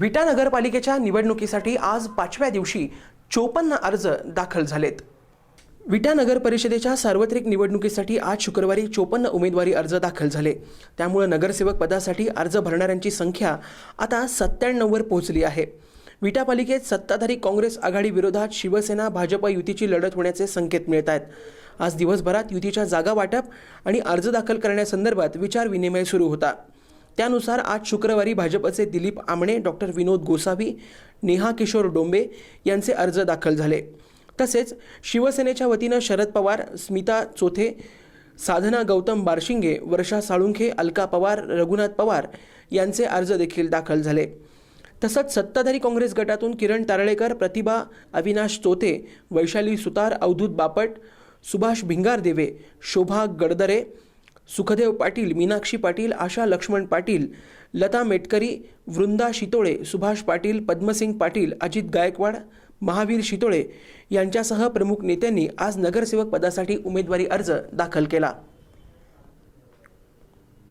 विटा नगरपालिकेच्या निवडणुकीसाठी आज पाचव्या दिवशी चोपन्न अर्ज दाखल झालेत. विटा नगर परिषदेच्या सार्वत्रिक निवडणुकीसाठी आज शुक्रवारी चोपन्न उमेदवारी अर्ज दाखल झाले. त्यामुळे नगरसेवक पदासाठी अर्ज भरणाऱ्यांची संख्या आता सत्त्याण्णववर पोहोचली आहे. विटापालिकेत सत्ताधारी काँग्रेस आघाडी विरोधात शिवसेना भाजप युतीची लढत होण्याचे संकेत मिळत आहेत. आज दिवसभरात युतीच्या जागा वाटप आणि अर्ज दाखल करण्यासंदर्भात विचारविनिमय सुरू होता. त्यानुसार आज शुक्रवारी भाजपचे दिलीप आमणे डॉक्टर विनोद गोसावी नेहा किशोर डोंबे यांचे अर्ज दाखल झाले. तसेच शिवसेनेच्या वतीनं शरद पवार स्मिता चोथे साधना गौतम बारशिंगे वर्षा साळुंखे अलका पवार रघुनाथ पवार यांचे अर्ज देखील दाखल झाले. तसंच सत्ताधारी काँग्रेस गटातून किरण तारळेकर प्रतिभा अविनाश चोते वैशाली सुतार अवधूत बापट सुभाष भिंगारदेवे शोभा गडदरे सुखदेव पाटील मीनाक्षी पाटील आशा लक्ष्मण पाटील लता मेटकरी वृंदा शितोळे सुभाष पाटील पद्मसिंग पाटील अजित गायकवाड महावीर शितोळे यांच्यासह प्रमुख नेत्यांनी आज नगरसेवक पदासाठी उमेदवारी अर्ज दाखल केला.